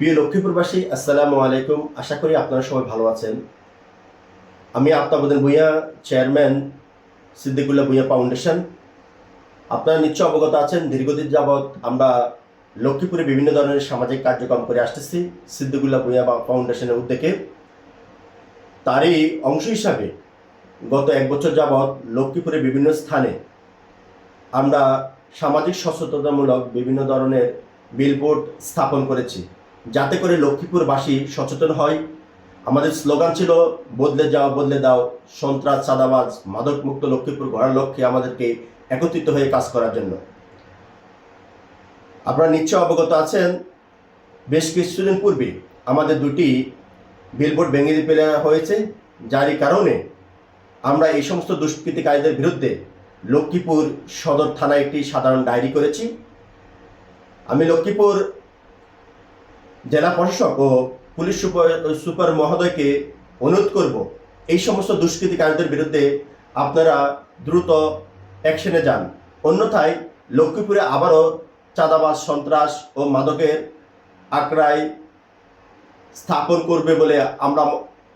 প্রিয় লক্ষ্মীপুরবাসী, আসসালামু আলাইকুম। আশা করি আপনারা সবাই ভালো আছেন। আমি আফতাবুদ্দিন ভূঁইয়া, চেয়ারম্যান সিদ্দিকুল্লাহ ভূঁইয়া ফাউন্ডেশন। আপনারা নিশ্চয় অবগত আছেন, দীর্ঘদিন যাবৎ আমরা লক্ষ্মীপুরে বিভিন্ন ধরনের সামাজিক কার্যক্রম করে আসতেছি, সিদ্দিকুল্লাহ ভূঁইয়া ফাউন্ডেশনের উদ্যোগে। তারই অংশ হিসাবে গত এক বছর যাবৎ লক্ষ্মীপুরে বিভিন্ন স্থানে আমরা সামাজিক সচেতনতামূলক বিভিন্ন ধরনের বিলবোর্ড স্থাপন করেছি। যাতে করে লক্ষ্মীপুরবাসী সচেতন হয়। আমাদের স্লোগান ছিল, বদলে যাও, বদলে দাও, সন্ত্রাস, চাঁদাবাজ, মাদকমুক্ত লক্ষ্মীপুর গড়ার লক্ষ্যে আমাদেরকে একত্রিত হয়ে কাজ করার জন্য। আপনারা নিশ্চয় অবগত আছেন, বেশ কিছুদিন পূর্বে আমাদের দুটি বিলবোর্ড ভেঙে ফেলা হয়েছে, যারই কারণে আমরা এই সমস্ত দুষ্কৃতিকারীদের বিরুদ্ধে লক্ষ্মীপুর সদর থানায় একটি সাধারণ ডায়েরি করেছি। আমি লক্ষ্মীপুর জেলা প্রশাসক ও পুলিশ সুপার সুপার মহোদয়কে অনুরোধ করব, এই সমস্ত দুষ্কৃতিকারীদের বিরুদ্ধে আপনারা দ্রুত অ্যাকশনে যান। অন্যথায় লক্ষ্মীপুরে আবারও চাঁদাবাজ, সন্ত্রাস ও মাদকের আঁকড়ায় স্থাপন করবে বলে আমরা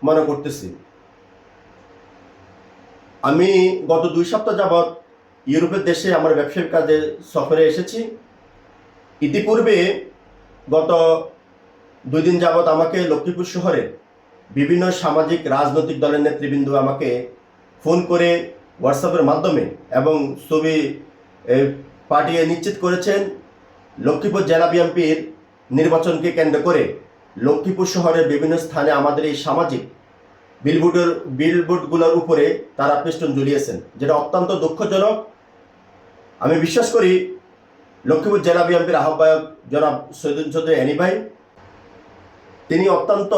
মনে করতেছি। আমি গত দুই সপ্তাহ যাবৎ ইউরোপের দেশে আমার ব্যবসায়িক কাজে সফরে এসেছি। ইতিপূর্বে গত দুই দিন যাবৎ আমাকে লক্ষ্মীপুর শহরে বিভিন্ন সামাজিক রাজনৈতিক দলের নেতৃবৃন্দ আমাকে ফোন করে হোয়াটসঅ্যাপের মাধ্যমে এবং ছবি পাঠিয়ে নিশ্চিত করেছেন লক্ষ্মীপুর জেলা বিএনপির নির্বাচনকে কেন্দ্র করে। লক্ষ্মীপুর শহরের বিভিন্ন স্থানে আমাদের এই সামাজিক বিলবোর্ডের, বিলবোর্ডগুলোর উপরে তারা পেস্টন ঝুলিয়েছেন, যেটা অত্যন্ত দুঃখজনক। আমি বিশ্বাস করি লক্ষ্মীপুর জেলা বিএনপির আহ্বায়ক জনাব সৈদুল চৌধুরী এনি ভাই তিনি অত্যন্ত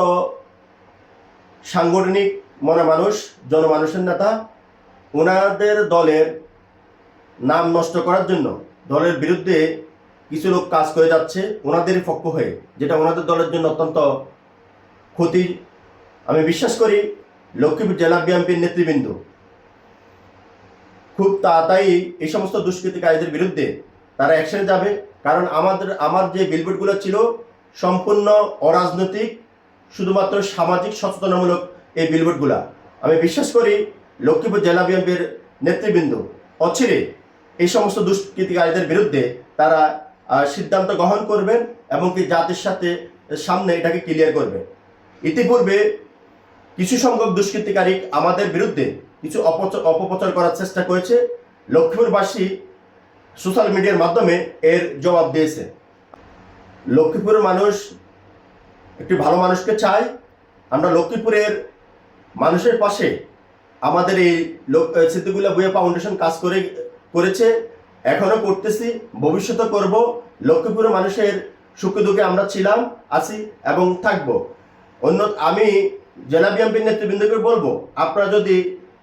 সাংগঠনিক মনে মানুষ, জনমানুষের নেতা। ওনাদের দলের নাম নষ্ট করার জন্য দলের বিরুদ্ধে কিছু লোক কাজ করে যাচ্ছে ওনাদের পক্ষ হয়ে, যেটা ওনাদের দলের জন্য অত্যন্ত ক্ষতি। আমি বিশ্বাস করি লক্ষ্মীপুর জেলা বিএনপির নেতৃবৃন্দ খুব তাড়াতাড়ি এই সমস্ত দুষ্কৃতিকারীদের বিরুদ্ধে তারা অ্যাকশনে যাবে। কারণ আমাদের, আমার যে বিলবোর্ডগুলো ছিল সম্পূর্ণ অরাজনৈতিক, শুধুমাত্র সামাজিক সচেতনামূলক এই বিলবোর্ডগুলা আমি বিশ্বাস করি লক্ষ্মীপুর জেলা বিএনপির নেতৃবৃন্দ অচিরে এই সমস্ত দুষ্কৃতিকারীদের বিরুদ্ধে তারা সিদ্ধান্ত গ্রহণ করবেন এবং কি জাতির সাথে, সামনে এটাকে ক্লিয়ার করবে ইতিপূর্বে কিছু সংখ্যক দুষ্কৃতিকারী আমাদের বিরুদ্ধে কিছু অপপ্রচার করার চেষ্টা করেছে। লক্ষ্মীপুরবাসী সোশ্যাল মিডিয়ার মাধ্যমে এর জবাব দিয়েছে। লক্ষ্মীপুরের মানুষ, একটি ভালো মানুষকে চাই আমরা লক্ষ্মীপুরের মানুষের পাশে আমাদের এই সিদ্দিকুল্লাহ বুয়া ফাউন্ডেশন কাজ করে, করেছে। এখনও করতেছি ভবিষ্যতে করব। লক্ষ্মীপুরের মানুষের সুখে দুঃখে আমরা ছিলাম, আছি এবং থাকব। অন্য আমি জেলা বিএনপির নেতৃবৃন্দকে বলব, আপনারা যদি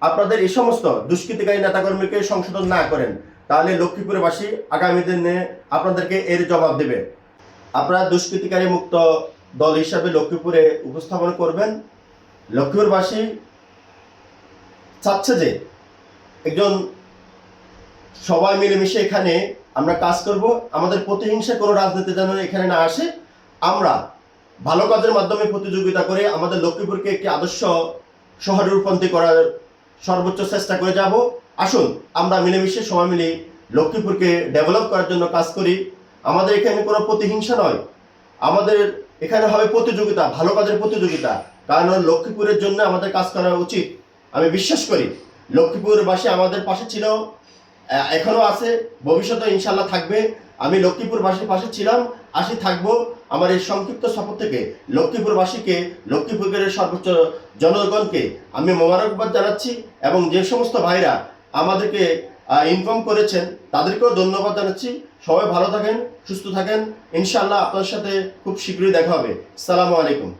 আপনাদের এই সমস্ত দুষ্কৃতিকারী নেতাকর্মীকে সংশোধন না করেন, তাহলে লক্ষ্মীপুরবাসী আগামী দিনে আপনাদেরকে এর জবাব দেবে। আপনারা দুষ্কৃতিকারী মুক্ত দল হিসাবে লক্ষ্মীপুরে উপস্থাপন করবেন। লক্ষ্মীপুরবাসী চাচ্ছে যে একজন সবাই মিলেমিশে এখানে আমরা কাজ করব। আমাদের প্রতিহিংসা কোনো রাজনীতি যেন এখানে না আসে। আমরা ভালো কাজের মাধ্যমে প্রতিযোগিতা করে আমাদের লক্ষ্মীপুরকে একটি আদর্শ শহরে রূপান্তরিত করার সর্বোচ্চ চেষ্টা করে যাব। আসুন, আমরা মিলেমিশে সবাই মিলে লক্ষ্মীপুরকে ডেভেলপ করার জন্য কাজ করি। আমাদের এখানে কোনো প্রতিহিংসা নয়। আমাদের এখানে হবে প্রতিযোগিতা ভালো কাজের প্রতিযোগিতা। কারণ লক্ষ্মীপুরের জন্য আমাদের কাজ করা উচিত। আমি বিশ্বাস করি লক্ষ্মীপুরবাসী আমাদের পাশে ছিল আহ, এখনও আছে ভবিষ্যতে ইনশাল্লাহ থাকবে। আমি লক্ষ্মীপুরবাসীর পাশে ছিলাম আসি থাকব আমার এই সংক্ষিপ্ত সফর থেকে। লক্ষ্মীপুরবাসীকে লক্ষ্মীপুরের সর্বোচ্চ জনগণকে আমি মোবারকবাদ জানাচ্ছি এবং যে সমস্ত ভাইরা আমাদেরকে ইনফর্ম করেছেন। তাদেরকেও ধন্যবাদ জানাচ্ছি। সবাই ভালো থাকেন, সুস্থ থাকেন। ইনশাআল্লাহ আপনার সাথে খুব শীঘ্রই দেখা হবে। সালামু আলাইকুম।